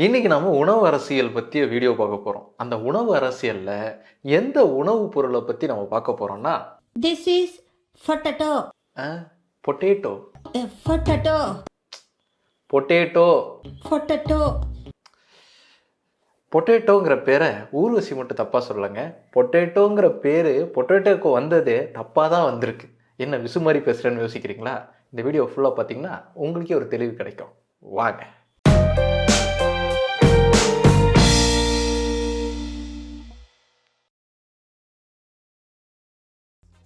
இன்னைக்கு நம்ம உணவு அரசியல் பற்றிய வீடியோ பார்க்க போகிறோம் அந்த உணவு அரசியலில் எந்த உணவுப் பொருளை பற்றி நம்ம பார்க்க போகிறோம்னா This is potato. Potato A potato. Potato Potato. பொட்டேட்டோங்கிற பேரை ஊர்வசி மட்டும் தப்பாக சொல்லலைங்க. பொட்டேட்டோங்கிற பேர் பொட்டேட்டோக்கு வந்ததே தப்பாக தான் வந்திருக்கு. என்ன விசு மாதிரி பேசுகிறேன்னு யோசிக்கிறீங்களா? இந்த வீடியோ ஃபுல்லாக பார்த்தீங்கன்னா உங்களுக்கே ஒரு தெளிவு கிடைக்கும். வாங்க.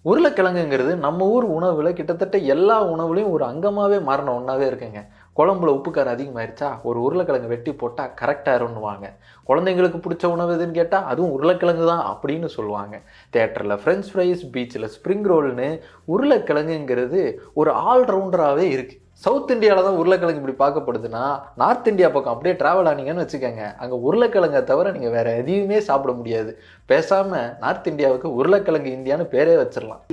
உருளைக்கிழங்குங்கிறது நம்ம ஊர் உணவில் கிட்டத்தட்ட எல்லா உணவுலையும் ஒரு அங்கமாகவே மாறின ஒன்றாவே இருக்குங்க. குழம்புல உப்புக்காரம் அதிகமாயிருச்சா? ஒரு உருளைக்கிழங்கு வெட்டி போட்டால் கரெக்டாக இருன்னுவாங்க குழந்தைங்களுக்கு பிடிச்ச உணவு எதுன்னு கேட்டால் அதுவும் உருளைக்கிழங்கு தான் அப்படின்னு சொல்லுவாங்க. தேட்டரில் ஃப்ரெஞ்ச் ஃப்ரைஸ் பீச்சில் ஸ்ப்ரிங் ரோல்னு உருளைக்கிழங்குங்கிறது ஒரு ஆல்ரவுண்டராகவே இருக்குது சவுத் இந்தியாவில் தான் உருளைக்கிழங்கு இப்படி பார்க்கப்படுதுன்னா நார்த் இந்தியா பக்கம் அப்படியே ட்ராவல் ஆனீங்கன்னு வச்சுக்கோங்க. அங்கே உருளைக்கிழங்கை தவிர நீங்கள் வேறு எதையுமே சாப்பிட முடியாது. பேசாமல் நார்த் இந்தியாவுக்கு உருளைக்கிழங்கு இந்தியான்னு பேரே வச்சிடலாம்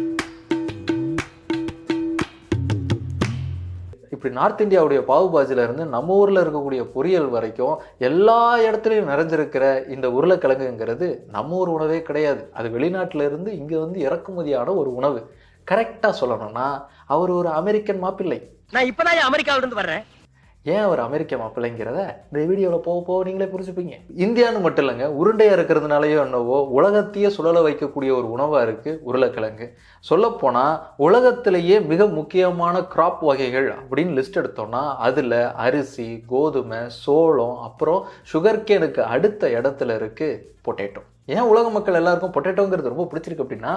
இப்படி நார்த் இந்தியாவுடைய பாவு இருந்து நம்ம ஊரில் இருக்கக்கூடிய பொரியல் வரைக்கும் எல்லா இடத்துலையும் நிறைஞ்சிருக்கிற இந்த உருளைக்கிழங்குங்கிறது நம்ம ஊர் உணவே கிடையாது. அது வெளிநாட்டிலேருந்து இங்கே வந்து இறக்குமதியான ஒரு உணவு. கரெக்டாக சொல்லணும்னா அவர் ஒரு அமெரிக்கன் மாப்பிள்ளை. நான் இப்பதான் அமெரிக்காவில இருந்து வர்றேன்? ஏன் அவர் அமெரிக்க மாப்பிள்ளைங்கிறத இந்த வீடியோவில் போக போக நீங்களே புரிஞ்சுப்பீங்க. இந்தியான்னு மட்டும் இல்லைங்க உருண்டையாக இருக்கிறதுனாலயோ என்னவோ உலகத்தையே சுழல வைக்கக்கூடிய ஒரு உணவாக இருக்குது உருளைக்கிழங்கு. சொல்லப்போனால் உலகத்திலேயே மிக முக்கியமான கிராப் வகைகள் அப்படின்னு லிஸ்ட் எடுத்தோம்னா அதில் அரிசி கோதுமை சோளம் அப்புறம் சுகர்கேனுக்கு அடுத்த இடத்துல இருக்குது பொட்டேட்டோ ஏன் உலக மக்கள் எல்லாருக்கும் பொட்டேட்டோங்கிறது ரொம்ப பிடிச்சிருக்கு அப்படின்னா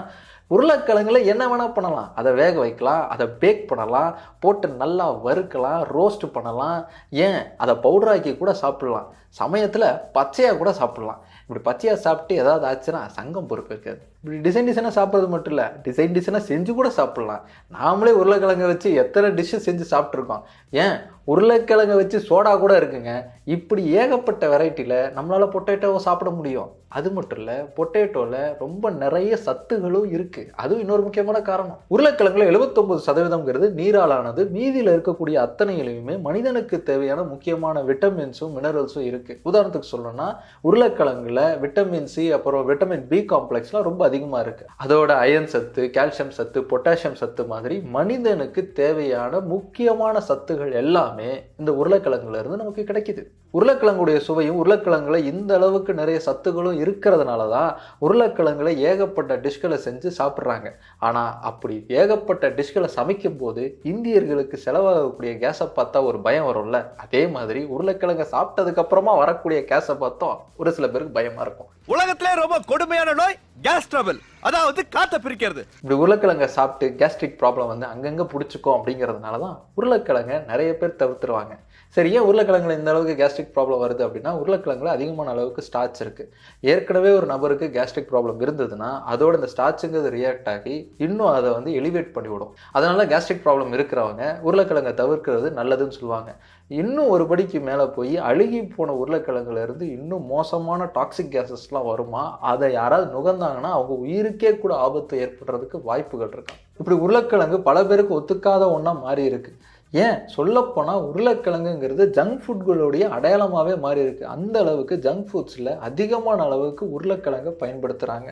உருளைக்கிழங்குல என்ன வேணால் பண்ணலாம். அதை வேக வைக்கலாம் அதை பேக் பண்ணலாம் போட்டு நல்லா வறுக்கலாம் ரோஸ்ட் பண்ணலாம். ஏன்? அதை பவுடராக்கி கூட சாப்பிடலாம். சமயத்தில் பச்சையாக கூட சாப்பிடலாம். இப்படி பச்சையாக சாப்பிட்டு ஏதாவது ஆச்சுன்னா சங்கம் பொறுப்பு இருக்காது. இப்படி டிசைன் டிசைனாக சாப்பிட்றது மட்டும் இல்லை டிசைன் டிசைனாக செஞ்சு கூட சாப்பிட்லாம். நாமளே உருளைக்கிழங்கை வச்சு எத்தனை டிஷ்ஷு செஞ்சு சாப்பிட்ருக்கோம் ஏன்? உருளைக்கிழங்கை வச்சு சோடா கூட இருக்குங்க. இப்படி ஏகப்பட்ட வெரைட்டியில் நம்மளால் பொட்டேட்டோவை சாப்பிட முடியும். அது மட்டும் இல்லை பொட்டேட்டோவில் ரொம்ப நிறைய சத்துகளும் இருக்குது அதுவும் இன்னொரு முக்கியமான காரணம். உருளைக்கிழங்குல எழுபத்தொம்பது சதவீதம்ங்கிறது நீராலானது. மீதியில் இருக்கக்கூடிய அத்தனையிலையுமே மனிதனுக்கு தேவையான முக்கியமான விட்டமின்ஸும் மினரல்ஸும் இருக்குது உதாரணத்துக்கு சொல்லணும்னா உருளைக்கிழங்குல விட்டமின் சி அப்புறம் விட்டமின் பி காம்ப்ளெக்ஸ்லாம் ரொம்ப அதிகமாக இருக்குது அதோட அயன் சத்து கால்சியம் சத்து பொட்டாசியம் சத்து மாதிரி மனிதனுக்கு தேவையான முக்கியமான சத்துகள் எல்லாம் இந்த உருளைக்கிழங்குல இருந்து நமக்கு கிடைக்குது. உருளைக்கிழங்குடைய சுவையும் உருளைக்கிழங்குல இந்த அளவுக்கு நிறைய சத்துக்களும் இருக்கிறதுனால தான் உருளைக்கிழங்குல ஏகப்பட்ட டிஷ்களை செஞ்சு சாப்பிட்றாங்க. ஆனால் அப்படி ஏகப்பட்ட டிஷ்களை சமைக்கும் போது இந்தியர்களுக்கு செலவாகக்கூடிய கேஸை பார்த்தா ஒரு பயம் வரும்ல. அதே மாதிரி உருளைக்கிழங்கை சாப்பிட்டதுக்கப்புறமா வரக்கூடிய கேஸை பார்த்தோம் ஒரு சில பேருக்கு பயமாக இருக்கும். உலகத்திலே ரொம்ப கொடுமையான நோய் கேஸ் ட்ரபிள் அதாவது காத்த பிரிக்கிறது. இப்படி உருளைக்கிழங்க சாப்பிட்டு கேஸ்ட்ரிக் ப்ராப்ளம் வந்து அங்கங்கே பிடிச்சிக்கும் அப்படிங்கிறதுனால தான் உருளைக்கிழங்கை நிறைய பேர் தவிர்த்துருவாங்க. சரி ஏன் உருளைக்கிழங்குல இந்த அளவுக்கு கேஸ்ட்ரிக் ப்ராப்ளம் வருது அப்படின்னா உருளைக்கிழங்குல அதிகமான அளவுக்கு ஸ்டார்ச் இருக்குது ஏற்கனவே ஒரு நபருக்கு கேஸ்ட்ரிக் ப்ராப்ளம் இருந்ததுன்னா அதோட இந்த ஸ்டார்ச்சுங்கிறது ரியாக்ட் ஆகி இன்னும் அதை வந்து எலிவேட் பண்ணிவிடும் அதனால கேஸ்ட்ரிக் ப்ராப்ளம் இருக்கிறவங்க உருளைக்கிழங்கை தவிர்க்கிறது நல்லதுன்னு சொல்லுவாங்க. இன்னும் ஒரு படிக்கு மேலே போய் அழுகி போன உருளைக்கிழங்குல இருந்து இன்னும் மோசமான டாக்ஸிக் கேசஸ்லாம் வருமா? அதை யாராவது நுகர்ந்தாங்கன்னா அவங்க உயிருக்கே கூட ஆபத்து ஏற்படுறதுக்கு வாய்ப்புகள் இருக்கு இப்படி உருளைக்கிழங்கு பல பேருக்கு ஒத்துக்காத ஒன்றா மாறி இருக்குது ஏன்? சொல்லப்போனால் உருளைக்கிழங்குங்கிறது ஜங்க் ஃபுட்களுடைய அடையாளமாகவே மாறி இருக்குது அந்த அளவுக்கு ஜங்க் ஃபுட்ஸில் அதிகமான அளவுக்கு உருளைக்கிழங்கை பயன்படுத்துகிறாங்க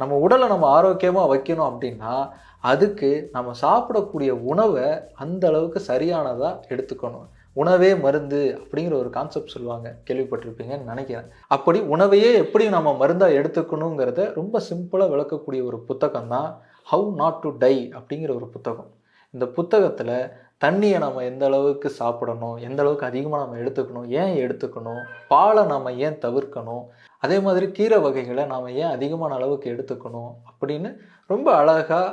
நம்ம உடலை நம்ம ஆரோக்கியமாக வைக்கணும் அப்படின்னா அதுக்கு நம்ம சாப்பிடக்கூடிய உணவை அந்த அளவுக்கு சரியானதாக எடுத்துக்கணும். உணவே மருந்து அப்படிங்கிற ஒரு கான்செப்ட் சொல்லுவாங்க. கேள்விப்பட்டிருப்பீங்கன்னு நினைக்கிறேன். அப்படி உணவையே எப்படி நம்ம மருந்தாக எடுத்துக்கணுங்கிறத ரொம்ப சிம்பிளாக விளக்கக்கூடிய ஒரு புத்தகம் தான் ஹவு நாட் டு டை அப்படிங்கிற ஒரு புத்தகம். இந்த புத்தகத்தில் தண்ணியை நம்ம எந்த அளவுக்கு சாப்பிடணும் எந்த அளவுக்கு அதிகமாக நம்ம எடுத்துக்கணும் ஏன் எடுத்துக்கணும் பாலை நம்ம ஏன் தவிர்க்கணும் அதே மாதிரி கீரை வகைகளை நாம் ஏன் அதிகமான அளவுக்கு எடுத்துக்கணும் அப்படின்னு ரொம்ப அழகாக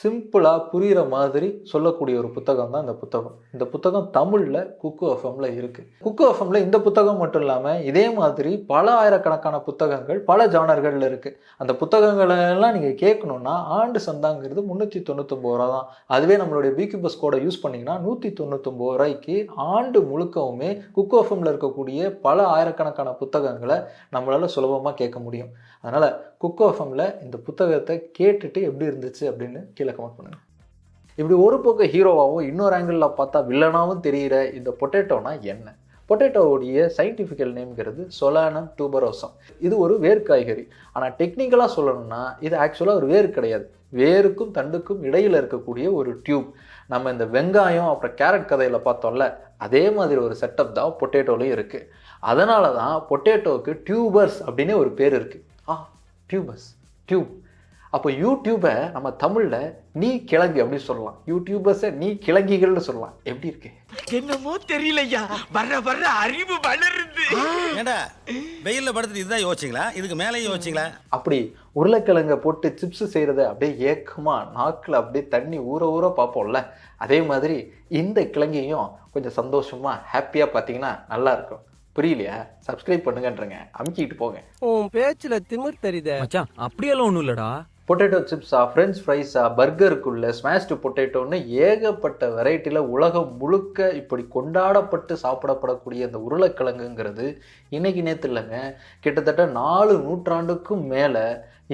சிம்பிளாக புரிகிற மாதிரி சொல்லக்கூடிய ஒரு புத்தகம் தான் இந்த புத்தகம். இந்த புத்தகம் தமிழில் குக்கு எஃப்எம்ல இருக்குது குக்கு எஃப்எம்ல இந்த புத்தகம் மட்டும் இல்லாமல் இதே மாதிரி பல ஆயிரக்கணக்கான புத்தகங்கள் பல ஜானர்களில் இருக்குது அந்த புத்தகங்களை எல்லாம் நீங்கள் கேட்கணுன்னா ஆண்டு சந்தாங்கிறது முந்நூற்றி தொண்ணூத்தொம்பது ரூபா தான். அதுவே நம்மளுடைய பிக்யூ பஸ் கோடை யூஸ் பண்ணிங்கன்னா நூற்றி தொண்ணூத்தொம்பது ரூபாய்க்கு ஆண்டு முழுக்கவுமே குக்கு எஃப்எம்ல இருக்கக்கூடிய பல ஆயிரக்கணக்கான புத்தகங்களை நம்மளால் சுலபமாக கேட்க முடியும். அதனால் குக் எஃப்எம்ல இந்த புத்தகத்தை கேட்டுட்டு எப்படி இருந்துச்சு அப்படின்னு கீழே கமெண்ட் பண்ணுங்கள் இப்படி ஒரு பக்கம் ஹீரோவாகவும் இன்னொரு ஆங்கிளில் பார்த்தா வில்லனாகவும் தெரிகிற இந்த பொட்டேட்டோனா என்ன? பொட்டேட்டோவுடைய சயின்டிஃபிக்கல் நேம்ங்கிறது சொலானம் டூபரோசம் இது ஒரு வேர் காய்கறி. ஆனால் டெக்னிக்கலாக சொல்லணும்னா இது ஆக்சுவலாக ஒரு வேர் கிடையாது. வேருக்கும் தண்டுக்கும் இடையில் இருக்கக்கூடிய ஒரு டியூப் நம்ம இந்த வெங்காயம் அப்புறம் கேரட் கதையில் பார்த்தோம்ல அதே மாதிரி ஒரு செட்டப் தான் பொட்டேட்டோலையும் இருக்குது அதனால தான் பொட்டேட்டோவுக்கு டியூபர்ஸ் அப்படின்னு ஒரு பேர் இருக்குது ஆ டியூபர்ஸ் டியூப். அப்போ யூடியூபை நம்ம தமிழில் நீ கிழங்கு அப்படின்னு சொல்லலாம். யூடியூபர்ஸை நீ கிழங்கிகள்னு சொல்லலாம். எப்படி இருக்கு? என்னமோ தெரியலையா? வர்ற வர்ற அறிவு வளருது. ஏண்டா? வெயில்ல படுத்துட்டு இதுதான் யோசிச்சிங்களா? இதுக்கு மேலேயும் யோசிச்சிங்களா? அப்படி உருளைக்கிழங்க போட்டு சிப்ஸ் செய்கிறத அப்படியே ஏக்கமாக நாக்கில் அப்படியே தண்ணி ஊற ஊற பார்ப்போம்ல. அதே மாதிரி இந்த கிழங்கையும் கொஞ்சம் சந்தோஷமாக ஹாப்பியாக பார்த்தீங்கன்னா நல்லா இருக்கும். புரியலையா? சப்ஸ்கிரைப் பண்ணுங்கன்றங்க. அமுக்கிட்டு போங்க. உன் பேச்சுல திமிர் தெரியுதே. மச்சான் அப்படியெல்லாம் ஒன்றும் இல்லடா. பொட்டேட்டோ சிப்ஸா ஃப்ரெஞ்ச் ஃப்ரைஸா பர்கருக்குள்ள ஸ்மாஷ்டு பொட்டேட்டோன்னு ஏகப்பட்ட வெரைட்டியில் உலகம் முழுக்க இப்படி கொண்டாடப்பட்டு சாப்பிடப்படக்கூடிய இந்த உருளைக்கிழங்குங்கிறது இன்னைக்கு நேற்று இல்லைங்க. கிட்டத்தட்ட நாலு நூற்றாண்டுக்கும் மேலே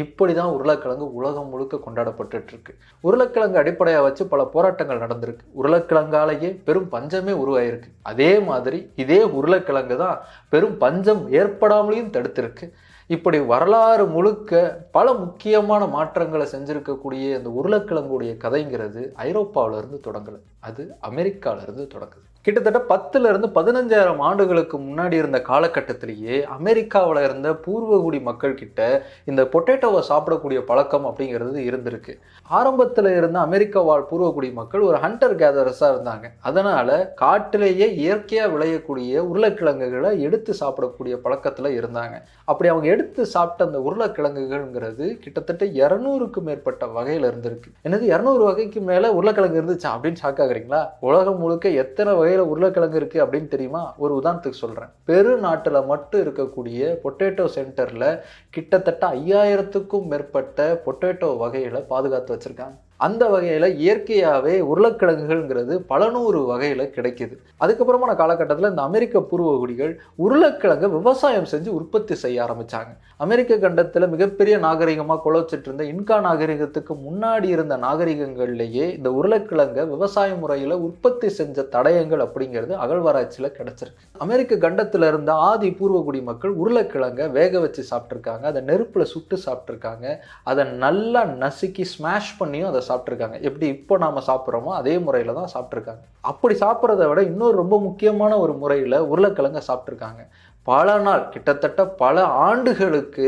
இப்படி தான் உருளைக்கிழங்கு உலகம் முழுக்க கொண்டாடப்பட்டுட்டு இருக்கு உருளைக்கிழங்கு அடிப்படையாக வச்சு பல போராட்டங்கள் நடந்திருக்கு. உருளைக்கிழங்காலேயே பெரும் பஞ்சமே உருவாயிருக்கு. அதே மாதிரி இதே உருளைக்கிழங்கு தான் பெரும் பஞ்சம் ஏற்படாமலையும் தடுத்திருக்கு. இப்படி வரலாறு முழுக்க பல முக்கியமான மாற்றங்களை செஞ்சிருக்கக்கூடிய இந்த உருளைக்கிழங்குடைய கதைங்கிறது ஐரோப்பாவில இருந்து தொடங்கல அது அமெரிக்காவிலேருந்து தொடங்குது. கிட்டத்தட்ட பத்துல இருந்து பதினஞ்சாயிரம் ஆண்டுகளுக்கு முன்னாடி இருந்த காலகட்டத்திலேயே அமெரிக்காவில் இருந்த பூர்வகுடி மக்கள் கிட்ட இந்த பொட்டேட்டோவை சாப்பிடக்கூடிய பழக்கம் அப்படிங்கிறது இருந்திருக்கு. ஆரம்பத்தில் இருந்த அமெரிக்கா வாழ் பூர்வகுடி மக்கள் ஒரு ஹண்டர் கேதரஸாக இருந்தாங்க. அதனால காட்டிலேயே இயற்கையாக விளையக்கூடிய உருளைக்கிழங்குகளை எடுத்து சாப்பிடக்கூடிய பழக்கத்தில் இருந்தாங்க. அப்படி அவங்க எடுத்து சாப்பிட்ட அந்த உருளைக்கிழங்குகள்ங்கிறது கிட்டத்தட்ட இரநூறுக்கு மேற்பட்ட வகையில் இருந்திருக்கு. என்னது இரநூறு வகைக்கு மேலே உருளைக்கிழங்கு இருந்துச்சா அப்படின்னு ஷாக் ஆகுறீங்களா? உலகம் முழுக்க எத்தனை வகையில் உருளைக்கிழங்கு இருக்குது அப்படின்னு தெரியுமா? ஒரு உதாரணத்துக்கு சொல்கிறேன் பெரு நாட்டில் மட்டும் இருக்கக்கூடிய பொட்டேட்டோ சென்டரில் கிட்டத்தட்ட ஐயாயிரத்துக்கும் மேற்பட்ட பொட்டேட்டோ வகையில் பாதுகாத்து வச்சுருக்காங்க. அந்த வகையில் இயற்கையாகவே உருளைக்கிழங்குகள்ங்கிறது பல நூறு வகையில் கிடைக்குது. அதுக்கப்புறமான காலகட்டத்தில் இந்த அமெரிக்க பூர்வகுடிகள் உருளைக்கிழங்கை விவசாயம் செஞ்சு உற்பத்தி செய்ய ஆரம்பித்தாங்க அமெரிக்க கண்டத்தில் மிகப்பெரிய நாகரிகமாக குழச்சிட்டு இருந்த இன்கா நாகரிகத்துக்கு முன்னாடி இருந்த நாகரிகங்கள்லேயே இந்த உருளைக்கிழங்கை விவசாய முறையில் உற்பத்தி செஞ்ச தடயங்கள் அப்படிங்கிறது அகழ்வாராய்ச்சியில் கிடைச்சிருக்கு. அமெரிக்க கண்டத்தில் இருந்த ஆதி பூர்வகுடி மக்கள் உருளைக்கிழங்கை வேக வச்சு சாப்பிட்ருக்காங்க அதை நெருப்பில் சுட்டு சாப்பிட்ருக்காங்க அதை நல்லா நசுக்கி ஸ்மாஷ் பண்ணியும் அதை சாப்பிட்ருக்காங்க எப்படி இப்போ நாம் சாப்பிட்றோமோ அதே முறையில் தான் சாப்பிட்ருக்காங்க அப்படி சாப்பிட்றத விட இன்னொரு ரொம்ப முக்கியமான ஒரு முறையில் உருளைக்கிழங்கை சாப்பிட்ருக்காங்க பல நாள் கிட்டத்தட்ட பல ஆண்டுகளுக்கு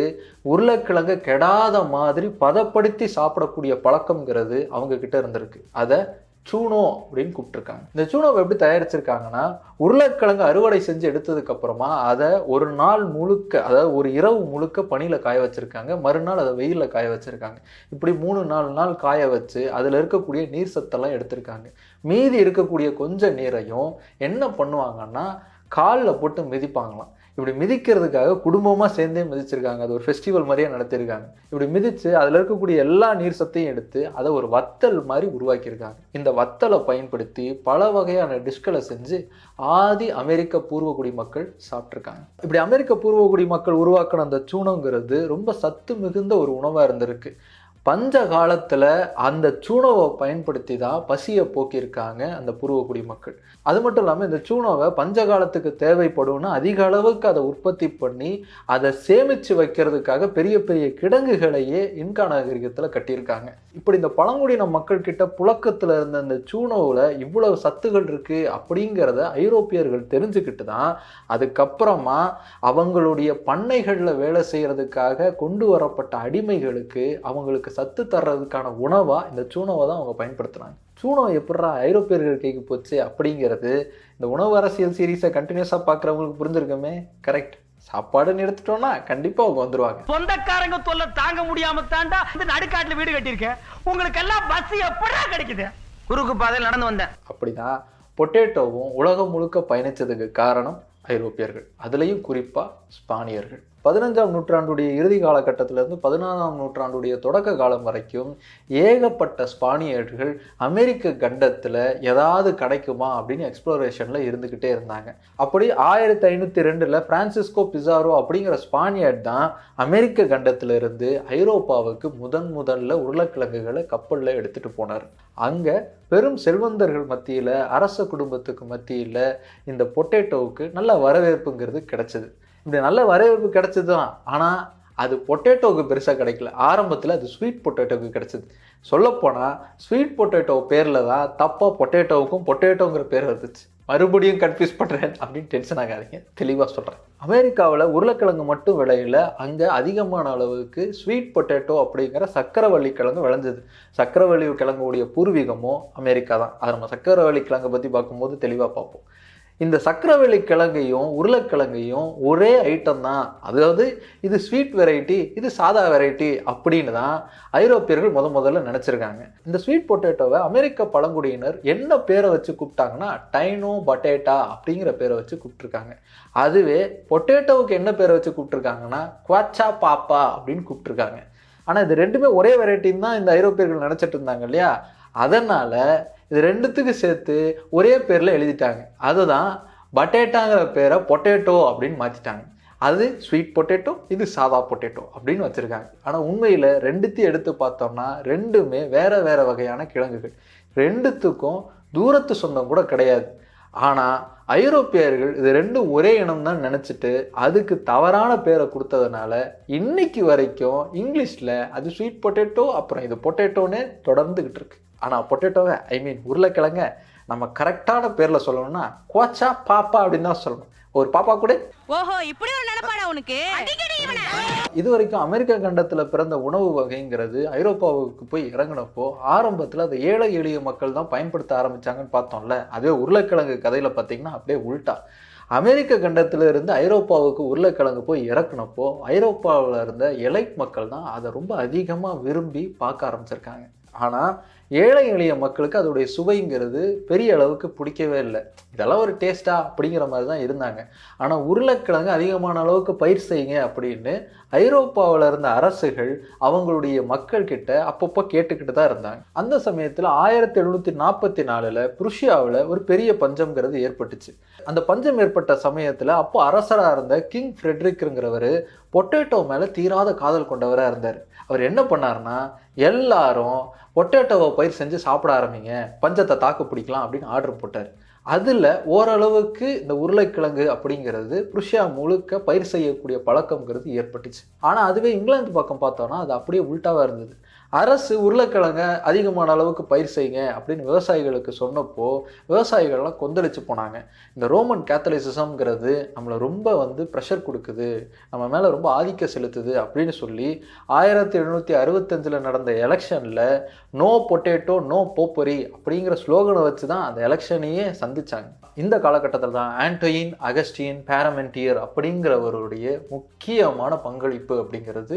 உருளைக்கிழங்கை கெடாத மாதிரி பதப்படுத்தி சாப்பிடக்கூடிய பழக்கம்ங்கிறது அவங்க கிட்ட இருந்திருக்கு. அதை சூனோ அப்படின்னு கூப்பிட்டுருக்காங்க. இந்த சூனோவை எப்படி தயாரிச்சிருக்காங்கன்னா உருளைக்கிழங்கு அறுவடை செஞ்சு எடுத்ததுக்கு அப்புறமா அதை ஒரு நாள் முழுக்க அதாவது ஒரு இரவு முழுக்க பனியில் காய வச்சுருக்காங்க. மறுநாள் அதை வெயிலில் காய வச்சுருக்காங்க. இப்படி மூணு நாலு நாள் காய வச்சு அதில் இருக்கக்கூடிய நீர் சத்தெல்லாம் எடுத்திருக்காங்க. மீதி இருக்கக்கூடிய கொஞ்சம் நீரையும் என்ன பண்ணுவாங்கன்னா காலில் போட்டு மிதிப்பாங்களாம். இப்படி மிதிக்கிறதுக்காக குடும்பமாக சேர்ந்தே மிதிச்சிருக்காங்க. அது ஒரு ஃபெஸ்டிவல் மாதிரியே நடத்தியிருக்காங்க இப்படி மிதித்து அதில் இருக்கக்கூடிய எல்லா நீர் சத்தையும் எடுத்து அதை ஒரு வத்தல் மாதிரி உருவாக்கியிருக்காங்க. இந்த வத்தலை பயன்படுத்தி பல வகையான டிஷ்களை செஞ்சு ஆதி அமெரிக்க பூர்வகுடி மக்கள் சாப்பிட்ருக்காங்க இப்படி அமெரிக்க பூர்வகுடி மக்கள் உருவாக்கின அந்த சூனங்கிறது ரொம்ப சத்து மிகுந்த ஒரு உணவாக இருந்திருக்கு. பஞ்ச காலத்தில் அந்த சூனோவை பயன்படுத்தி தான் பசியை போக்கியிருக்காங்க அந்த பூர்வக்குடி மக்கள். அது மட்டும் இல்லாமல் இந்த சூனோவை பஞ்ச காலத்துக்கு தேவைப்படும்னு அதிக அளவுக்கு அதை உற்பத்தி பண்ணி அதை சேமித்து வைக்கிறதுக்காக பெரிய பெரிய கிடங்குகளையே இன்கா நாகரிகத்தில் கட்டியிருக்காங்க. இப்படி இந்த பழங்குடியின மக்கள் கிட்ட புழக்கத்தில் இருந்த அந்த சூனோவில் இவ்வளவு சத்துகள் இருக்குது அப்படிங்கிறத ஐரோப்பியர்கள் தெரிஞ்சுக்கிட்டு தான் அதுக்கப்புறமா அவங்களுடைய பண்ணைகளில் வேலை செய்கிறதுக்காக கொண்டு வரப்பட்ட அடிமைகளுக்கு அவங்களுக்கு சத்து தர்றதுக்கான உணவாக இந்த சூனோவை தான் அவங்க பயன்படுத்துனாங்க சூனோ எப்படா ஐரோப்பியர்கள் கைக்கு போச்சு அப்படிங்கிறது இந்த உணவு அரசியல் சீரீஸை கண்டினியூஸாக பார்க்குறவங்களுக்கு புரிஞ்சிருக்குமே? கரெக்ட் சாப்பாடுன்னு எடுத்துட்டோம்னா கண்டிப்பாக அவங்க வந்துருவாங்க. சொந்தக்காரங்க தொல்லை தாங்க முடியாம தாண்டா இந்த நடுக்காட்டுல வீடு கட்டியிருக்கேன். உங்களுக்கு எல்லாம் பஸ் எப்படா கிடைக்குது? குறுக்கு பாதையில் நடந்து வந்தேன். அப்படிதான் பொட்டேட்டோவும் உலகம் முழுக்க பயணித்ததுக்கு காரணம் ஐரோப்பியர்கள். அதுலேயும் குறிப்பாக ஸ்பானியர்கள். பதினஞ்சாம் நூற்றாண்டுடைய இறுதி காலகட்டத்திலிருந்து பதினாறாம் நூற்றாண்டுடைய தொடக்க காலம் வரைக்கும் ஏகப்பட்ட ஸ்பானியர்கள் அமெரிக்க கண்டத்தில் ஏதாவது கிடைக்குமா அப்படின்னு எக்ஸ்ப்ளோரேஷனில் இருந்துக்கிட்டே இருந்தாங்க. அப்படி ஆயிரத்தி ஐநூற்றி ரெண்டில் ஃப்ரான்சிஸ்கோ பிசாரோ அப்படிங்கிற ஸ்பானியர்ட் தான் அமெரிக்க கண்டத்திலிருந்து ஐரோப்பாவுக்கு முதன் முதல்ல உருளைக்கிழங்குகளை கப்பலில் எடுத்துகிட்டு போனார். அங்கே பெரும் செல்வந்தர்கள் மத்தியில் அரச குடும்பத்துக்கு மத்தியில் இந்த பொட்டேட்டோவுக்கு நல்ல வரவேற்புங்கிறது கிடைச்சது. இப்படி நல்ல வரவேற்பு கிடைச்சது தான் ஆனால் அது பொட்டேட்டோவுக்கு பெருசாக கிடைக்கல. ஆரம்பத்தில் அது ஸ்வீட் பொட்டேட்டோவுக்கு கிடைச்சது. சொல்லப்போனால் ஸ்வீட் பொட்டேட்டோ பேரில் தான் தப்பாக பொட்டேட்டோவுக்கும் பொட்டேட்டோங்கிற பேர் வந்துச்சு. மறுபடியும் கன்ஃபியூஸ் பண்ணுறேன் அப்படின்னு டென்ஷன் ஆகாதீங்க. தெளிவாக சொல்கிறேன் அமெரிக்காவில் உருளைக்கிழங்கு மட்டும் விளையில. அங்கே அதிகமான அளவுக்கு ஸ்வீட் பொட்டேட்டோ அப்படிங்கிற சக்கரவள்ளி கிழங்கு விளைஞ்சது. சக்கரவள்ளி கிழங்குடைய பூர்வீகமோ அமெரிக்கா தான் அதை நம்ம சக்கரவள்ளி கிழங்கை பற்றி பார்க்கும்போது தெளிவாக பார்ப்போம். இந்த சக்கரவள்ளி கிழங்கையும் உருளைக்கிழங்கையும் ஒரே ஐட்டம் தான். அதாவது இது ஸ்வீட் வெரைட்டி இது சாதா வெரைட்டி அப்படின்னு தான் ஐரோப்பியர்கள் முத முதல்ல நினச்சிருக்காங்க. இந்த ஸ்வீட் பொட்டேட்டோவை அமெரிக்க பழங்குடியினர் என்ன பேரை வச்சு கூப்பிட்டாங்கன்னா டைனோ பட்டேட்டா அப்படிங்கிற பேரை வச்சு கூப்பிட்டுருக்காங்க. அதுவே பொட்டேட்டோவுக்கு என்ன பேரை வச்சு கூப்பிட்டுருக்காங்கன்னா குவாச்சா பாப்பா அப்படின்னு கூப்பிட்டுருக்காங்க. ஆனால் இது ரெண்டுமே ஒரே வெரைட்டின்னு தான் இந்த ஐரோப்பியர்கள் நினச்சிட்டு இருந்தாங்க இல்லையா? அதனால் இது ரெண்டுத்துக்கு சேர்த்து ஒரே பேரில் எழுதிட்டாங்க. அதுதான் பட்டேட்டாங்கிற பேரை பொட்டேட்டோ அப்படின்னு மாற்றிட்டாங்க அது ஸ்வீட் பொட்டேட்டோ இது சாதா பொட்டேட்டோ அப்படின்னு வச்சுருக்காங்க. ஆனால் உண்மையில் ரெண்டுத்தையும் எடுத்து பார்த்தோம்னா ரெண்டுமே வேறு வேறு வகையான கிழங்குகள். ரெண்டுத்துக்கும் தூரத்து சொந்தம் கூட கிடையாது. ஆனால் ஐரோப்பியர்கள் இது ரெண்டும் ஒரே இனம் தான் நினச்சிட்டு அதுக்கு தவறான பேரை கொடுத்ததுனால இன்னைக்கு வரைக்கும் இங்கிலீஷில் அது ஸ்வீட் பொட்டேட்டோ அப்புறம் இது பொட்டேட்டோன்னே தொடர்ந்துக்கிட்டு இருக்கு. ஆனால் பொட்டேட்டோவை ஐ மீன் உருளைக்கிழங்க நம்ம கரெக்டான பேரில் சொல்லணும்னா கோச்சா பாப்பா அப்படின்னு தான் சொல்லணும். ஒரு பாப்பா கூட ஓஹோ இப்படி ஒரு நினைப்பாடா உனக்கு? இது வரைக்கும் அமெரிக்க கண்டத்தில் பிறந்த உணவு வகைங்கிறது ஐரோப்பாவுக்கு போய் இறங்கினப்போ ஆரம்பத்தில் அதை ஏழை எளிய மக்கள் தான் பயன்படுத்த ஆரம்பிச்சாங்கன்னு பார்த்தோம்ல. அதே உருளைக்கிழங்கு கதையில் பார்த்தீங்கன்னா அப்படியே உல்ட்டா அமெரிக்க கண்டத்தில் இருந்து ஐரோப்பாவுக்கு உருளைக்கிழங்கு போய் இறக்குனப்போ ஐரோப்பாவில் இருந்த எலைட் மக்கள் தான் அதை ரொம்ப அதிகமாக விரும்பி பார்க்க ஆரம்பிச்சிருக்காங்க. ஆனால் ஏழை எளிய மக்களுக்கு அதோடைய சுவைங்கிறது பெரிய அளவுக்கு பிடிக்கவே இல்லை. இதெல்லாம் ஒரு டேஸ்டா அப்படிங்கிற மாதிரி தான் இருந்தாங்க. ஆனால் உருளைக்கிழங்கு அதிகமான அளவுக்கு பயிர் செய்யுங்க அப்படின்னு ஐரோப்பாவில் இருந்த அரசுகள் அவங்களுடைய மக்கள்கிட்ட அப்பப்போ கேட்டுக்கிட்டு தான் இருந்தாங்க. அந்த சமயத்தில் ஆயிரத்தி எழுநூற்றி நாற்பத்தி நாலில் புருஷியாவில் ஒரு பெரிய பஞ்சம்ங்கிறது ஏற்பட்டுச்சு. அந்த பஞ்சம் ஏற்பட்ட சமயத்தில் அப்போ அரசராக இருந்த கிங் ஃப்ரெட்ரிக்ங்கிறவர் பொட்டேட்டோ மேலே தீராத காதல் கொண்டவராக இருந்தார். அவர் என்ன பண்ணாருன்னா எல்லாரும் பொட்டேட்டோவை பயிர் செஞ்சு சாப்பிட ஆரம்பிங்க பஞ்சத்தை தாக்கு பிடிக்கலாம் அப்படின்னு ஆர்டர் போட்டார். அதில் ஓரளவுக்கு இந்த உருளைக்கிழங்கு அப்படிங்கிறது புருஷியா முழுக்க பயிர் செய்யக்கூடிய பழக்கம்ங்கிறது ஏற்பட்டுச்சு. ஆனால் அதுவே இங்கிலாந்து பக்கம் பார்த்தோன்னா அது அப்படியே உல்ட்டாவாக இருந்தது. அரசு உருளைக்கிழங்க அதிகமான அளவுக்கு பயிர் செய்யுங்க அப்படின்னு விவசாயிகளுக்கு சொன்னப்போ விவசாயிகள்லாம் கொந்தளிச்சு போனாங்க. இந்த ரோமன் கேத்தலிசிசம்ங்கிறது நம்மளை ரொம்ப வந்து ப்ரெஷர் கொடுக்குது. நம்ம மேலே ரொம்ப ஆதிக்கம் செலுத்துது அப்படின்னு சொல்லி ஆயிரத்தி எழுநூற்றி அறுபத்தஞ்சில் நடந்த எலெக்ஷனில் நோ பொட்டேட்டோ நோ போப்பரி அப்படிங்கிற ஸ்லோகனை வச்சு தான் அந்த எலெக்ஷனையே சந்திச்சாங்க. இந்த காலகட்டத்தில் தான் ஆண்டோயின் அகஸ்டின் பேரமெண்டியர் அப்படிங்கிறவருடைய முக்கியமான பங்களிப்பு அப்படிங்கிறது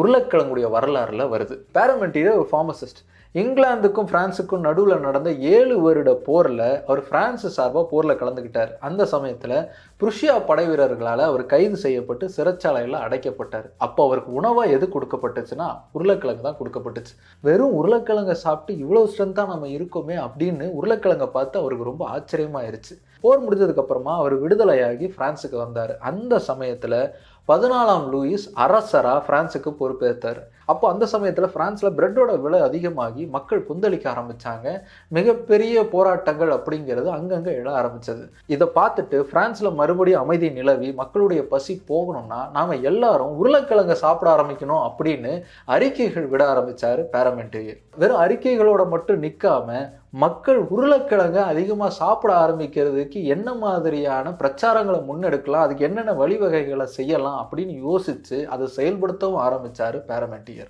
உருளைக்கிழங்குடைய வரலாறுல வருது. பேரமெண்டியர் ஒரு ஃபார்மசிஸ்ட் இங்கிலாந்துக்கும் பிரான்ஸுக்கும் நடுவில் நடந்த ஏழு வருட போரில் அவர் பிரான்ஸ் சார்பாக போரில் கலந்துக்கிட்டார் அந்த சமயத்தில் புருஷியா படை வீரர்களால் அவர் கைது செய்யப்பட்டு சிறைச்சாலையில் அடைக்கப்பட்டார். அப்போ அவருக்கு உணவாக எது கொடுக்கப்பட்டுச்சுன்னா உருளைக்கிழங்கு தான் கொடுக்கப்பட்டுச்சு. வெறும் உருளைக்கிழங்கை சாப்பிட்டு இவ்வளோ ஸ்ட்ரென்த்தாக நம்ம இருக்கோமே அப்படின்னு உருளைக்கிழங்கை பார்த்து அவருக்கு ரொம்ப ஆச்சரியமாயிருச்சு. போர் முடிஞ்சதுக்கப்புறமா அவர் விடுதலையாகி பிரான்ஸுக்கு வந்தார். அந்த சமயத்தில் பதினாலாம் லூயிஸ் அரசராக பிரான்ஸுக்கு பொறுப்பேற்றார் அப்போ அந்த சமயத்தில் பிரான்ஸில் பிரெட்டோட விலை அதிகமாகி மக்கள் கொந்தளிக்க ஆரம்பித்தாங்க மிகப்பெரிய போராட்டங்கள் அப்படிங்கிறது அங்கங்கே எழ ஆரம்பித்தது இதை பார்த்துட்டு ஃப்ரான்ஸில் மறுபடியும் அமைதி நிலவி மக்களுடைய பசி போகணும்னா நாம் எல்லாரும் உருளைக்கிழங்கை சாப்பிட ஆரம்பிக்கணும் அப்படின்னு அறிக்கைகள் விட ஆரம்பித்தார் பேரமெண்டேரியர். வெறும் அறிக்கைகளோட மட்டும் நிற்காம மக்கள் உருளைக்கிழங்க அதிகமாக சாப்பிட ஆரம்பிக்கிறதுக்கு என்ன மாதிரியான பிரச்சாரங்களை முன்னெடுக்கலாம் அதுக்கு என்னென்ன வழிவகைகளை செய்யலாம் அப்படின்னு யோசித்து அதை செயல்படுத்தவும் ஆரம்பித்தார் பேரமெண்டியர்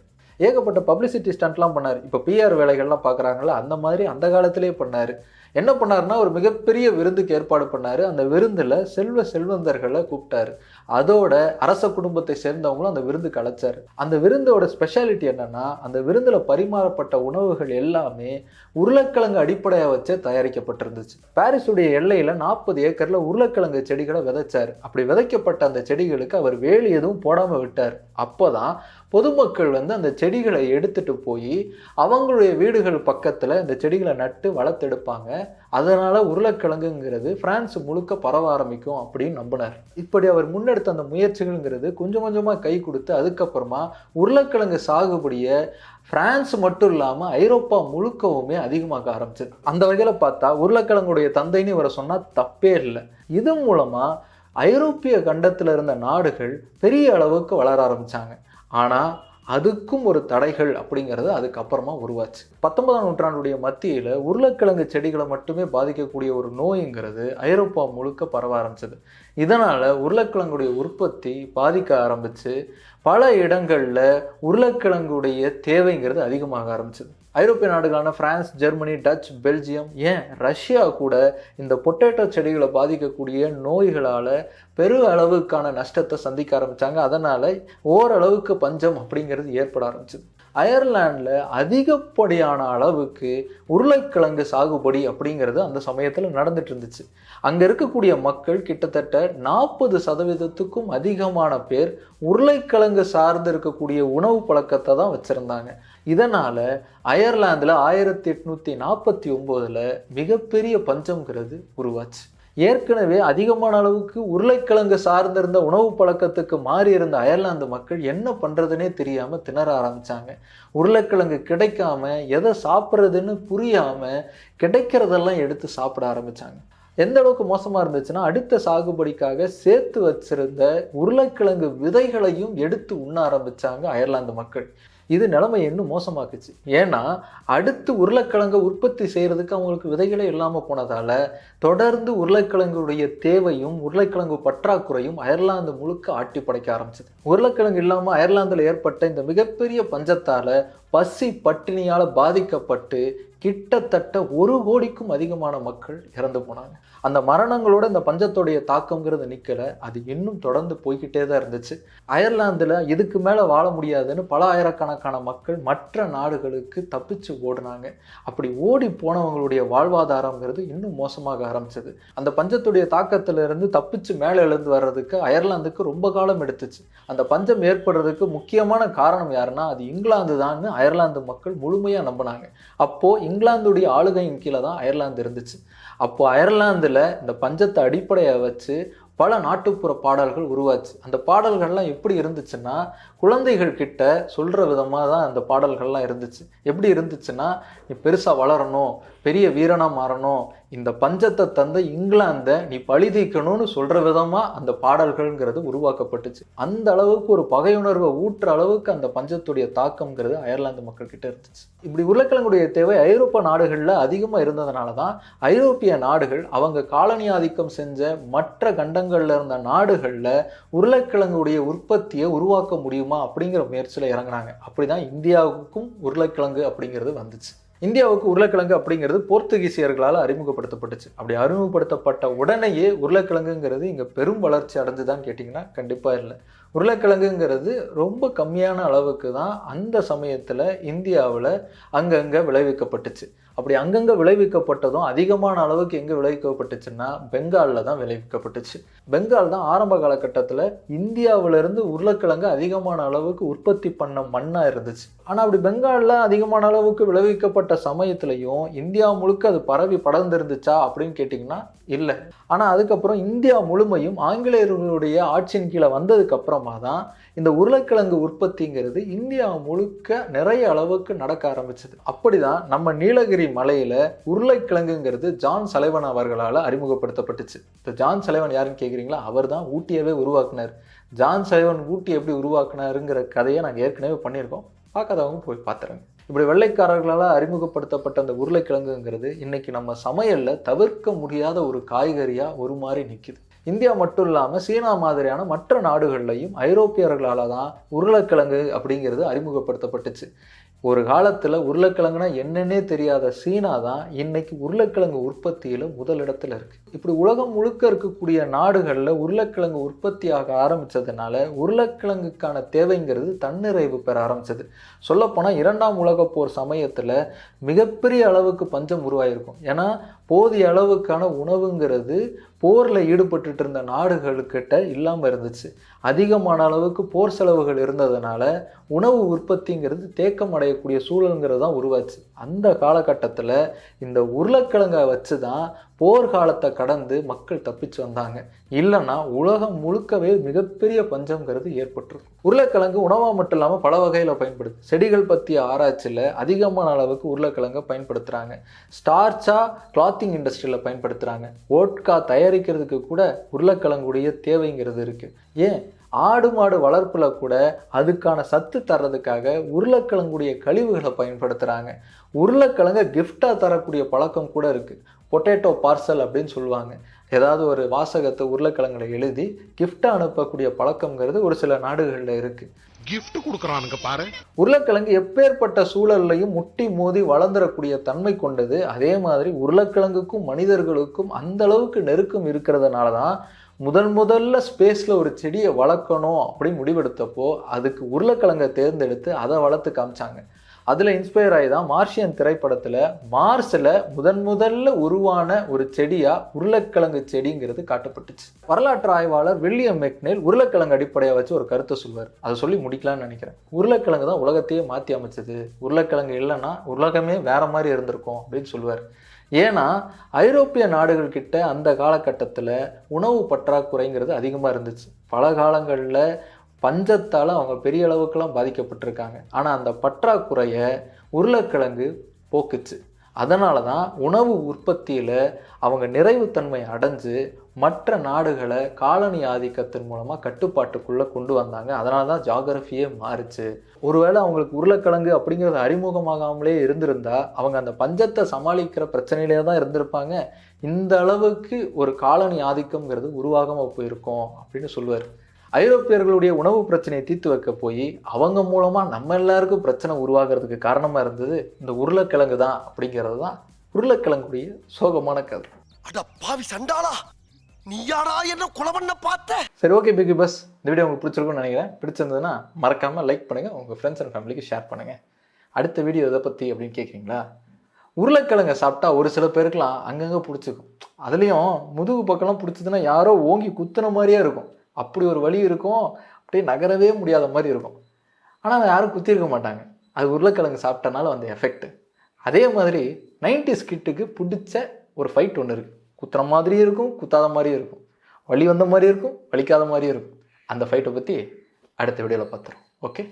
ஏகப்பட்ட பப்ளிசிட்டி ஸ்டண்ட்லாம் பண்ணார். இப்போ பிஆர் வேலைகள்லாம் பார்க்குறாங்களா அந்த மாதிரி அந்த காலத்திலே பண்ணார். என்ன பண்ணாருன்னா ஒரு மிகப்பெரிய விருந்துக்கு ஏற்பாடு பண்ணார். அந்த விருந்தில் செல்வ செல்வந்தர்களை கூப்பிட்டாரு. அதோட அரச குடும்பத்தை சேர்ந்தவங்களும் அந்த விருந்துக்கு கலைச்சார் அந்த விருந்தோட ஸ்பெஷாலிட்டி என்னென்னா அந்த விருந்தில் பரிமாறப்பட்ட உணவுகள் எல்லாமே உருளைக்கிழங்கு அடிப்படையாக வச்சே தயாரிக்கப்பட்டிருந்துச்சு. பாரிஸுடைய எல்லையில் நாற்பது ஏக்கரில் உருளைக்கிழங்கு செடிகளை விதைச்சாரு. அப்படி விதைக்கப்பட்ட அந்த செடிகளுக்கு அவர் வேலி எதுவும் போடாமல் விட்டார். அப்போ தான் பொதுமக்கள் வந்து அந்த செடிகளை எடுத்துட்டு போய் அவங்களுடைய வீடுகள் பக்கத்தில் இந்த செடிகளை நட்டு வளர்த்தெடுப்பாங்க. அதனால் உருளைக்கிழங்குங்கிறது பிரான்ஸ் முழுக்க பரவ ஆரம்பிக்கும் அப்படின்னு நம்பினார். இப்படி அவர் முன்னெடுத்த அந்த முயற்சிகள்ங்கிறது கொஞ்சம் கொஞ்சமாக கை கொடுத்து அதுக்கப்புறமா உருளைக்கிழங்கு சாகுபடியை பிரான்ஸ் மட்டும் இல்லாமல் ஐரோப்பா முழுக்கவுமே அதிகமாக ஆரம்பிச்சது. அந்த வகையில் பார்த்தா உருளைக்கிழங்குடைய தந்தைன்னு இவரை சொன்னால் தப்பே இல்லை. இது மூலமாக ஐரோப்பிய கண்டத்தில் இருந்த நாடுகள் பெரிய அளவுக்கு வளர ஆரம்பித்தாங்க ஆனால் அதுக்கும் ஒரு தடைகள் அப்படிங்கிறது அதுக்கப்புறமா உருவாச்சு. பத்தொன்பதாம் நூற்றாண்டுடைய மத்தியில் உருளைக்கிழங்கு செடிகளை மட்டுமே பாதிக்கக்கூடிய ஒரு நோய்ங்கிறது ஐரோப்பா முழுக்க பரவ ஆரம்பிச்சது. இதனால் உருளைக்கிழங்குடைய உற்பத்தி பாதிக்க ஆரம்பிச்சு பல இடங்களில் உருளைக்கிழங்குடைய தேவைங்கிறது அதிகமாக ஆரம்பிச்சது. ஐரோப்பிய நாடுகளான பிரான்ஸ் ஜெர்மனி டச் பெல்ஜியம் ஏன் ரஷ்யா கூட இந்த பொட்டேட்டோ செடிகளை பாதிக்கக்கூடிய நோய்களால் பெரு அளவுக்கான நஷ்டத்தை சந்திக்க ஆரம்பித்தாங்க அதனால் ஓரளவுக்கு பஞ்சம் அப்படிங்கிறது ஏற்பட ஆரம்பிச்சிது. அயர்லாண்டில் அதிகப்படியான அளவுக்கு உருளைக்கிழங்கு சாகுபடி அப்படிங்கிறது அந்த சமயத்தில் நடந்துட்டு இருந்துச்சு. அங்கே இருக்கக்கூடிய மக்கள் கிட்டத்தட்ட நாற்பது சதவீதத்துக்கும் அதிகமான பேர் உருளைக்கிழங்கு சார்ந்து இருக்கக்கூடிய உணவு பழக்கத்தை தான் வச்சுருந்தாங்க. இதனால் அயர்லாந்தில் ஆயிரத்தி எட்நூற்றி நாற்பத்தி ஒம்போதில் மிகப்பெரிய பஞ்சம்ங்கிறது உருவாச்சு. ஏற்கனவே அதிகமான அளவுக்கு உருளைக்கிழங்கு சார்ந்திருந்த உணவு பழக்கத்துக்கு மாறி இருந்த அயர்லாந்து மக்கள் என்ன பண்ணுறதுனே தெரியாமல் திணற ஆரம்பிச்சாங்க. உருளைக்கிழங்கு கிடைக்காம எதை சாப்பிட்றதுன்னு புரியாமல் கிடைக்கிறதெல்லாம் எடுத்து சாப்பிட ஆரம்பிச்சாங்க. எந்த அளவுக்கு மோசமாக இருந்துச்சுன்னா அடுத்த சாகுபடிக்காக சேர்த்து வச்சிருந்த உருளைக்கிழங்கு விதைகளையும் எடுத்து உண்ண ஆரம்பித்தாங்க அயர்லாந்து மக்கள். இது நிலைமை இன்னும் மோசமாக்குச்சு. ஏன்னா அடுத்து உருளைக்கிழங்கை உற்பத்தி செய்கிறதுக்கு அவங்களுக்கு விதைகளே இல்லாமல் போனதால தொடர்ந்து உருளைக்கிழங்குடைய தேவையும் உருளைக்கிழங்கு பற்றாக்குறையும் அயர்லாந்து முழுக்க ஆட்டி படைக்க ஆரம்பிச்சது. உருளைக்கிழங்கு இல்லாமல் அயர்லாந்தில் ஏற்பட்ட இந்த மிகப்பெரிய பஞ்சத்தால் பசி பட்டினியால் பாதிக்கப்பட்டு கிட்டத்தட்ட ஒரு கோடிக்கும் அதிகமான மக்கள் இறந்து போனாங்க. அந்த மரணங்களோட இந்த பஞ்சத்தோடைய தாக்கம்ங்கிறது நிற்கலை அது இன்னும் தொடர்ந்து போய்கிட்டே தான் இருந்துச்சு. அயர்லாந்தில் இதுக்கு மேலே வாழ முடியாதுன்னு பல ஆயிரக்கணக்கான மக்கள் மற்ற நாடுகளுக்கு தப்பிச்சு ஓடினாங்க. அப்படி ஓடி போனவங்களுடைய வாழ்வாதாரங்கிறது இன்னும் மோசமாக ஆரம்பிச்சது. அந்த பஞ்சத்துடைய தாக்கத்திலிருந்து தப்பிச்சு மேலே எழுந்து வர்றதுக்கு அயர்லாந்துக்கு ரொம்ப காலம் எடுத்துச்சு. அந்த பஞ்சம் ஏற்படுறதுக்கு முக்கியமான காரணம் யாருன்னா அது இங்கிலாந்து தான் அயர்லாந்து மக்கள் முழுமையாக நம்பினாங்க. அப்போது இங்கிலாந்துடைய ஆளுகையின் கீழே தான் அயர்லாந்து இருந்துச்சு. அப்போ அயர்லாந்தில் இந்த பஞ்சத்தை அடிப்படையை வச்சு பல நாட்டுப்புற பாடல்கள் உருவாச்சு. அந்த பாடல்கள்லாம் எப்படி இருந்துச்சுன்னா குழந்தைகள் கிட்ட சொல்கிற விதமாக தான் அந்த பாடல்கள்லாம் இருந்துச்சு. எப்படி இருந்துச்சுன்னா நீ பெருசாக வளரணும் பெரிய வீரனாக மாறணும். இந்த பஞ்சத்தை தந்த இங்கிலாந்தை நீ பழுதீர்க்கணுன்னு சொல்கிற விதமாக அந்த பாடல்கள்ங்கிறது உருவாக்கப்பட்டுச்சு. அந்த அளவுக்கு ஒரு பகையுணர்வை ஊற்றுற அளவுக்கு அந்த பஞ்சத்துடைய தாக்கம்ங்கிறது அயர்லாந்து மக்கள்கிட்ட இருந்துச்சு. இப்படி உருளைக்கிழங்குடைய தேவை ஐரோப்பா நாடுகளில் அதிகமாக இருந்ததுனால தான் ஐரோப்பிய நாடுகள் அவங்க காலனி ஆதிக்கம் செஞ்ச மற்ற கண்டங்களில் இருந்த நாடுகளில் உருளைக்கிழங்குடைய உற்பத்தியை உருவாக்க முடியுமா அப்படிங்கிற முயற்சியில் இறங்குனாங்க. அப்படிதான் இந்தியாவுக்கும் உருளைக்கிழங்கு அப்படிங்கிறது வந்துச்சு. இந்தியாவுக்கு உருளைக்கிழங்கு அப்படிங்கிறது போர்த்துகீசியர்களால் அறிமுகப்படுத்தப்பட்டுச்சு. அப்படி அறிமுகப்படுத்தப்பட்ட உடனேயே உருளைக்கிழங்குங்கிறது இங்கே பெரும் வளர்ச்சி அடைஞ்சுதான் கேட்டிங்கன்னா கண்டிப்பாக இல்லை. உருளைக்கிழங்குங்கிறது ரொம்ப கம்மியான அளவுக்கு தான் அந்த சமயத்தில் இந்தியாவில் அங்கங்கே விளைவிக்கப்பட்டுச்சு. அப்படி அங்கங்கே விளைவிக்கப்பட்டதும் அதிகமான அளவுக்கு எங்கே விளைவிக்கப்பட்டுச்சுன்னா பெங்காலில் தான் விளைவிக்கப்பட்டுச்சு. பெங்கால் தான் ஆரம்ப காலகட்டத்தில் இந்தியாவிலிருந்து உருளைக்கிழங்கு அதிகமான அளவுக்கு உற்பத்தி பண்ண மண்ணாக இருந்துச்சு. ஆனால் அப்படி பெங்காலில் அதிகமான அளவுக்கு விளைவிக்கப்பட்ட சமயத்துலையும் இந்தியா முழுக்க அது பரவி படர்ந்திருந்துச்சா அப்படின்னு கேட்டிங்கன்னா இல்லை. ஆனால் அதுக்கப்புறம் இந்தியா முழுமையும் ஆங்கிலேயர்களுடைய ஆட்சியின் கீழே வந்ததுக்கப்புறமா தான் இந்த உருளைக்கிழங்கு உற்பத்திங்கிறது இந்தியா முழுக்க நிறைய அளவுக்கு நடக்க ஆரம்பிச்சது. அப்படிதான் நம்ம நீலகிரி மலையில உருளைக்கிழங்குங்கிறது ஜான் சலைவன் அவர்களால் அறிமுகப்படுத்தப்பட்டுச்சு. இந்த ஜான் சலைவன் யாருன்னு கேட்குறீங்களா அவர் தான் ஊட்டியவே உருவாக்குனார். ஜான் சலைவன் ஊட்டி எப்படி உருவாக்குனாருங்கிற கதையை நாங்கள் ஏற்கனவே பண்ணியிருக்கோம். பார்க்காதவங்க போய் பார்த்துருங்க. இப்படி வெள்ளைக்காரர்களால் அறிமுகப்படுத்தப்பட்ட அந்த உருளைக்கிழங்குங்கிறது இன்னைக்கு நம்ம சமையலில் தவிர்க்க முடியாத ஒரு காய்கறியாக ஒரு மாதிரி நிற்கிது இந்தியா மட்டும் இல்லாமல் சீனா மாதிரியான மற்ற நாடுகள்லையும் ஐரோப்பியர்களால் தான் உருளைக்கிழங்கு அப்படிங்கிறது அறிமுகப்படுத்தப்பட்டுச்சு. ஒரு காலத்தில் உருளைக்கிழங்குனா என்னன்னே தெரியாத சீனா தான் இன்னைக்கு உருளைக்கிழங்கு உற்பத்தியில் முதலிடத்தில் இருக்குது இப்படி உலகம் முழுக்க இருக்கக்கூடிய நாடுகளில் உருளைக்கிழங்கு உற்பத்தியாக ஆரம்பித்ததுனால உருளைக்கிழங்குக்கான தேவைங்கிறது தன்னிறைவு பெற ஆரம்பிச்சது. சொல்லப்போனால் இரண்டாம் உலகப் போர் சமயத்தில் மிகப்பெரிய அளவுக்கு பஞ்சம் உருவாயிருக்கும். ஏன்னா போதிய அளவுக்கான உணவுங்கிறது போரில் ஈடுபட்டுட்டு இருந்த நாடுகளுக்கிட்ட இல்லாமல் இருந்துச்சு. அதிகமான அளவுக்கு போர் செலவுகள் இருந்ததுனால உணவு உற்பத்திங்கிறது தேக்கம் அடையக்கூடிய சூழலுங்கிறது தான் உருவாச்சு. அந்த காலகட்டத்தில் இந்த உருளைக்கிழங்கை வச்சு தான் போர்க்காலத்தை கடந்து மக்கள் தப்பிச்சு வந்தாங்க. இல்லைன்னா உலகம் முழுக்கவே மிகப்பெரிய பஞ்சம்ங்கிறது ஏற்பட்டிருக்கும். உருளைக்கிழங்கு உணவாக மட்டும் இல்லாமல் பல வகையில் பயன்படுது. செடிகள் பற்றிய ஆராய்ச்சியில் அதிகமான அளவுக்கு உருளைக்கிழங்கை பயன்படுத்துகிறாங்க ஸ்டார்ச்சா கிளாத்திங் இண்டஸ்ட்ரியில் பயன்படுத்துகிறாங்க ஓட்கா தயாரிக்கிறதுக்கு கூட உருளைக்கிழங்குடைய தேவைங்கிறது இருக்குது ஏன்? ஆடு மாடு வளர்ப்பில் கூட அதுக்கான சத்து தர்றதுக்காக உருளைக்கிழங்குடைய கழிவுகளை பயன்படுத்துகிறாங்க உருளைக்கிழங்கை கிஃப்டாக தரக்கூடிய பழக்கம் கூட இருக்குது பொட்டேட்டோ பார்சல் அப்படின்னு சொல்லுவாங்க. ஏதாவது ஒரு வாசகத்தை உருளைக்கிழங்குல எழுதி கிஃப்டாக அனுப்பக்கூடிய பழக்கங்கிறது ஒரு சில நாடுகளில் இருக்குது gift குடுக்கறானுங்க பாரு. உருளைக்கிழங்கு எப்பேற்பட்ட சூழல்லையும் முட்டி மோதி வளர்ந்துடக்கூடிய தன்மை கொண்டது. அதே மாதிரி உருளைக்கிழங்குக்கும் மனிதர்களுக்கும் அந்த அளவுக்கு நெருக்கம் இருக்கிறதுனால தான் முதன் முதல்ல ஸ்பேஸில் ஒரு செடியை வளர்க்கணும் அப்படின்னு முடிவெடுத்தப்போ அதுக்கு உருளைக்கிழங்கை தேர்ந்தெடுத்து அதை வளர்த்து காமிச்சாங்க. அதில் இன்ஸ்பயர் ஆகி தான் மார்ஷியன் திரைப்படத்தில் மார்ஸில் முதன் முதல்ல உருவான ஒரு செடியாக உருளைக்கிழங்கு செடிங்கிறது காட்டப்பட்டுச்சு. வரலாற்று ஆய்வாளர் வில்லியம் மெக்னேல் உருளைக்கிழங்கு அடிப்படையாக வச்சு ஒரு கருத்தை சொல்வார். அதை சொல்லி முடிக்கலாம்னு நினைக்கிறேன். உருளைக்கிழங்கு தான் உலகத்தையே மாற்றி அமைச்சது. உருளைக்கிழங்கு இல்லைன்னா உலகமே வேற மாதிரி இருந்திருக்கும் அப்படின்னு சொல்லுவார் ஏன்னா ஐரோப்பிய நாடுகள் கிட்ட அந்த காலகட்டத்தில் உணவு பற்றாக்குறைங்கிறது அதிகமாக இருந்துச்சு. பல காலங்களில் பஞ்சத்தால் அவங்க பெரிய அளவுக்குலாம் பாதிக்கப்பட்டிருக்காங்க. ஆனால் அந்த பற்றாக்குறையை உருளைக்கிழங்கு போக்குச்சு. அதனால தான் உணவு உற்பத்தியில் அவங்க நிறைவுத்தன்மை அடைஞ்சு மற்ற நாடுகளை காலனி ஆதிக்கத்தின் மூலமாக கட்டுப்பாட்டுக்குள்ளே கொண்டு வந்தாங்க. அதனால தான் ஜாகிரஃபியே மாறுச்சு. ஒருவேளை அவங்களுக்கு உருளைக்கிழங்கு அப்படிங்கிறது அறிமுகமாகாமலே இருந்திருந்தா அவங்க அந்த பஞ்சத்தை சமாளிக்கிற பிரச்சனையிலே தான் இருந்திருப்பாங்க. இந்த அளவுக்கு ஒரு காலனி ஆதிக்கம்ங்கிறது உருவாகாமல் போயிருக்கும் அப்படின்னு சொல்லுவார். ஐரோப்பியர்களுடைய உணவு பிரச்சனையை தீர்த்து வைக்க போய் அவங்க மூலமாக நம்ம எல்லாருக்கும் பிரச்சனை உருவாகிறதுக்கு காரணமாக இருந்தது இந்த உருளைக்கிழங்கு தான் அப்படிங்கிறது தான் உருளைக்கிழங்குடைய சோகமான கதை. பாவி சண்டாளா! நீயாடா என்ன குலவண்ண பார்த்த? சரி ஓகே பிகி பஸ் இந்த வீடியோ உங்களுக்கு பிடிச்சிருக்கும்னு நினைக்கிறேன். பிடிச்சிருந்ததுன்னா மறக்காமல் லைக் பண்ணுங்கள் உங்கள் ஃப்ரெண்ட்ஸ் அண்ட் ஃபேமிலிக்கு ஷேர் பண்ணுங்கள் அடுத்த வீடியோ எதை பற்றி அப்படின்னு கேட்குறீங்களா உருளைக்கிழங்கை சாப்பிட்டா ஒரு சில பேருக்குலாம் அங்கங்கே பிடிச்சிக்கும் அதுலேயும் முதுகு பக்கம்லாம் பிடிச்சதுன்னா யாரோ ஓங்கி குத்துன மாதிரியே இருக்கும். அப்படி ஒரு வலி இருக்கும். அப்படியே நகரவே முடியாத மாதிரி இருக்கும். ஆனால் அதை யாரும் குத்திருக்க மாட்டாங்க. அது உருளைக்கிழங்கு சாப்பிட்டனால வந்த எஃபெக்ட் அதே மாதிரி 90s கிட்டுக்கு பிடிச்ச ஒரு ஃபைட் ஒன்று இருக்குது குத்துற மாதிரியும் இருக்கும் குத்தாத மாதிரியும் இருக்கும். வலி வந்த மாதிரி இருக்கும் வலிக்காத மாதிரியும் இருக்கும். அந்த ஃபைட்டை பற்றி அடுத்த வீடியோவில் பார்த்துரும் ஓகே